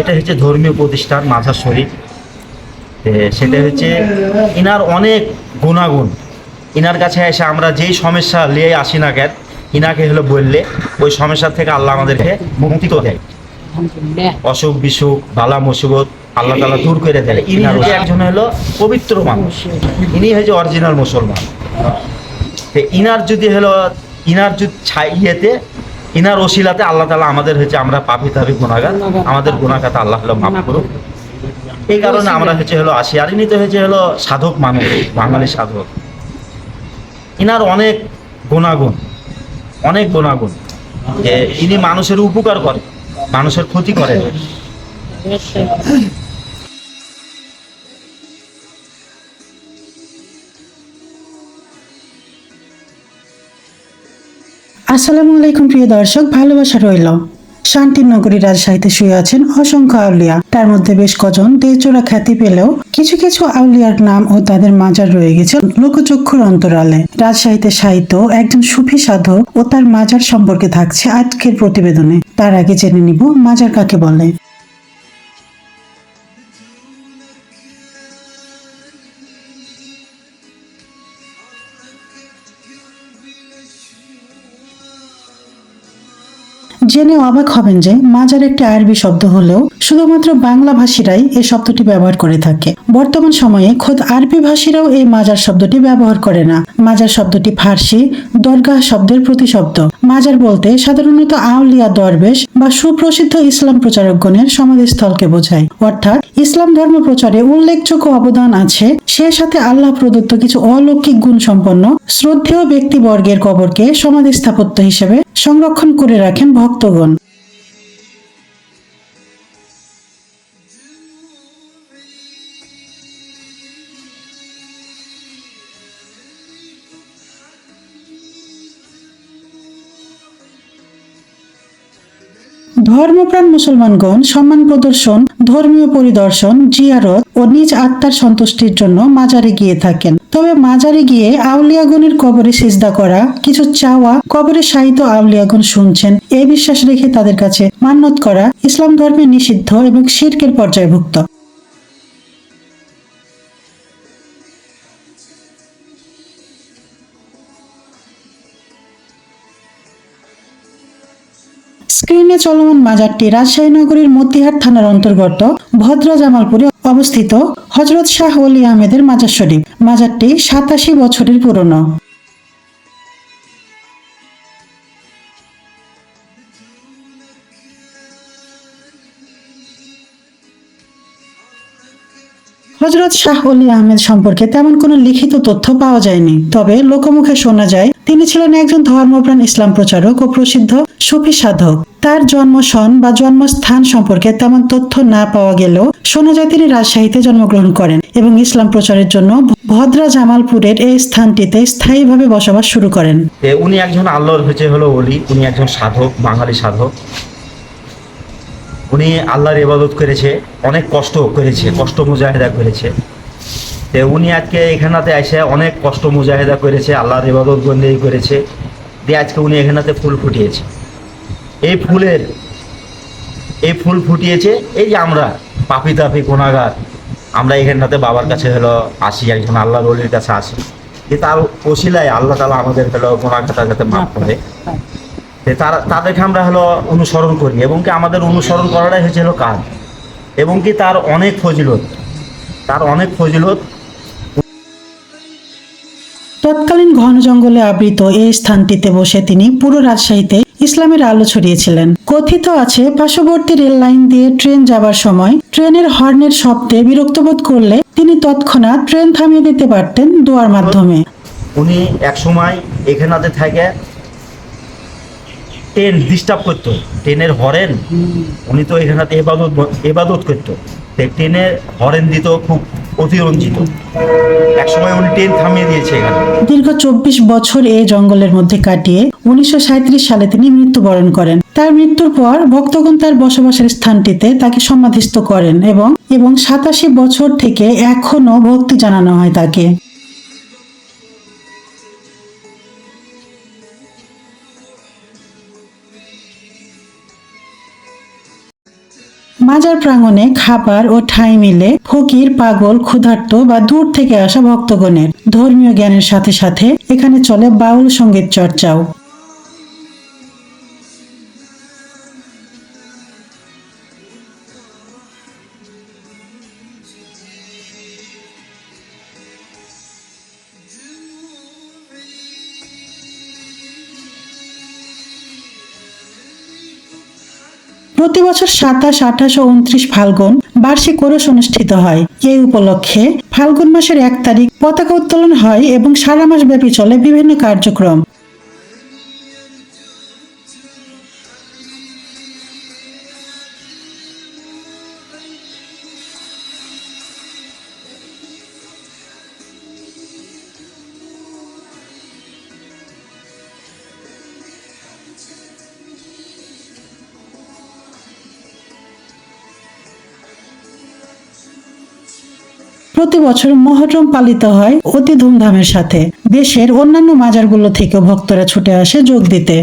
এটা হচ্ছে ধর্মীয় প্রতিষ্ঠান মাঝার শরীফ। সেটা হচ্ছে ইনার অনেক গুণাগুণ। ইনার কাছে এসে আমরা যেই সমস্যা নিয়ে আসি না কেন ইনাকে হলো বললে ওই সমস্যা থেকে আল্লাহ আমাদেরকে মুক্তি করে দেয়। অসুখ বিসুখ বালা মুসিবত আল্লাহ তালা দূর করে দেয়। ইনি হচ্ছে একজন হলো পবিত্র মানুষ। ইনি হচ্ছে অরিজিনাল মুসলমান। ইনার যদি হলো ইনার যদি ছাই ইয়েতে ইনার ওসিলাতে আল্লাহ তালা আমাদের হয়েছে, আমরা পাপি, তাপি গুণাগার আমাদের গুণাগাতা আল্লাহ হলো মাফ করুক। এই কারণে আমরা হচ্ছে হলো আসি আর ইনি তো হচ্ছে হলো সাধক মানুষ, বাঙালি সাধক। ইনার অনেক গুণাগুণ অনেক গুণাগুণ যে ইনি মানুষের উপকার করে, মানুষের ক্ষতি করে। আসসালামু আলাইকুম, প্রিয় দর্শক, ভালোবাসা রইল। শান্তির নগরী রাজশাহীতে শুয়ে আছেন অসংখ্য আউলিয়া। তার মধ্যে বেশ কজন দেশজোড়া খ্যাতি পেলেও কিছু কিছু আউলিয়ার নাম ও তাদের মাজার রয়ে গেছে লোকচক্ষুর অন্তরালে। রাজশাহীতে সাহিত্য একজন সুফি সাধক ও তার মাজার সম্পর্কে থাকছে আজকের প্রতিবেদনে। তার আগে জেনে নিব মাজার কাকে বলে। জেনে অবাক হবেন যে মাজার একটি আরবি শব্দ হলেও শুধুমাত্র বাংলা ভাষীরাই এই শব্দটি ব্যবহার করে থাকে। বর্তমান সময়ে খোদ আরবি ভাষীরাও এই মাজার শব্দটি ব্যবহার করে না। মাজার শব্দটি ফার্সি, দরগাহ শব্দের প্রতিশব্দ। মাজার বলতে সাধারণত আউলিয়া দরবেশ বা সুপ্রসিদ্ধ ইসলাম প্রচারকগণের সমাধিস্থলকে বোঝায়। অর্থাৎ ইসলাম ধর্ম প্রচারে উল্লেখযোগ্য অবদান আছে, সে সাথে আল্লাহ প্রদত্ত কিছু অলৌকিক গুণ সম্পন্ন শ্রদ্ধেয় ব্যক্তিবর্গের কবরকে সমাধি স্থাপত্য হিসেবে সংরক্ষণ করে রাখেন ভক্তগণ। ধর্মপ্রাণ মুসলমানগণ, সম্মান প্রদর্শন, ধর্মীয় পরিদর্শন, জিয়ারত ও নিজ আত্মার সন্তুষ্টির জন্য মাজারে গিয়ে থাকেন। তবে মাজারে গিয়ে আউলিয়াগণের কবরে সেজদা করা, কিছু চাওয়া কবরে সাহিত্য আউলিয়াগণ শুনছেন এই বিশ্বাস রেখে তাদের কাছে মান্যত করা ইসলাম ধর্মে নিষিদ্ধ এবং শির্কের পর্যায়ভুক্ত। স্ক্রিনে চলমান মাজারটি রাজশাহী নগরীর মতিহাট থানার অন্তর্গত ভদ্রা জামালপুরে অবস্থিত হজরত শাহ ওলি আহমেদের মাজার শরীফ। মাজারটি সাতাশি বছরের পুরনো। হজরত শাহ অলি আহমেদ সম্পর্কে তেমন কোনো লিখিত তথ্য পাওয়া যায়নি, তবে লোকমুখে শোনা যায় তিনি ছিলেন একজন ধর্মপ্রাণ ইসলাম প্রচারক ও প্রসিদ্ধ সুফি সাধক। তার জন্ম সন বা জন্মস্থান সম্পর্কে তেমন তথ্য না পাওয়া গেলেও শোনা যায় তিনি রাজশাহীতে জন্মগ্রহণ করেন এবং ইসলাম প্রচারের জন্য ভদ্রা জামালপুরের এই স্থানটিতে স্থায়ীভাবে বসবাস শুরু করেন। উনি একজন আল্লাহর হচ্ছে হলো অলি উনি একজন সাধক, বাঙালি সাধক। উনি আল্লাহর ইবাদত করেছে, অনেক কষ্ট করেছে, কষ্ট মুজাহিদা করেছে। তো উনি আজকে এখানাতে এসে অনেক কষ্ট মুজাহিদা করেছে আল্লাহর ইবাদত বন্দি করেছে। দিয়ে আজকে উনি এখানাতে ফুল ফুটিয়েছে। এই ফুলের এই ফুল ফুটিয়েছে এই যে আমরা পাপি তাপি কোনাগার আমরা এখানটাতে বাবার কাছে হলো আসি একজন আল্লাহ অলির কাছে আসি। যে তার ওসিলায় আল্লাহ তালা আমাদের হলো গুণাগাতা যাতে মাফ করে। তো তারা তাদেরকে আমরা হলো অনুসরণ করি এবং কি আমাদের অনুসরণ করাটাই হচ্ছে হলো কাজ। এবং কি তার অনেক ফজিলত তার অনেক ফজিলত জঙ্গলে আবৃত এই স্থানটিতে বসে তিনি পুরো রাজশাহীতে ইসলামের আলো ছড়িয়েছিলেন। কথিত আছে, পার্শ্ববর্তী রেল লাইন দিয়ে ট্রেন যাবার সময় ট্রেনের হর্নের শব্দে বিরক্তবোধ করলে তিনি তৎক্ষণাৎ ট্রেন থামিয়ে দিতে পারতেন দোয়ার মাধ্যমে। উনি এক সময় এখানাতে থাকে ট্রেন ডিস্টার্ব করতো। ট্রেনের হরেন, উনি তো এখানাতে এবাদত এবাদত করতো। ট্রেনের হরেন দিত খুব অতিরঞ্জিত একসময় উনি ট্রেন থামিয়ে দিয়েছে এখানে। দীর্ঘ চব্বিশ বছর এই জঙ্গলের মধ্যে কাটিয়ে উনিশশো সাঁইত্রিশ সালে তিনি মৃত্যুবরণ করেন। তার মৃত্যুর পর ভক্তগণ তার বসবাসের স্থানটিতে তাকে সমাধিস্থ করেন এবং এবং সাতাশি বছর থেকে এখনও ভক্তি জানানো হয় তাকে। মাজার প্রাঙ্গনে খাবার ও ঠাঁই মিলে ফকির, পাগল, ক্ষুধার্ত বা দূর থেকে আসা ভক্তগণের ধর্মীয় জ্ঞানের সাথে সাথে এখানে চলে বাউল সংগীত চর্চাও। প্রতি বছর সাতাশ, আঠাশ ও উনত্রিশ ফাল্গুন বার্ষিক ওরস অনুষ্ঠিত হয়। এই উপলক্ষে ফাল্গুন মাসের এক তারিখ পতাকা উত্তোলন হয় এবং সারা মাস ব্যাপী চলে বিভিন্ন কার্যক্রম। প্রতি বছর মহরম পালিত হয় অতি ধুমধামের সাথে। দেশের অন্যান্য মাজারগুলো থেকে ভক্তরা ছুটে আসে যোগ দিতে।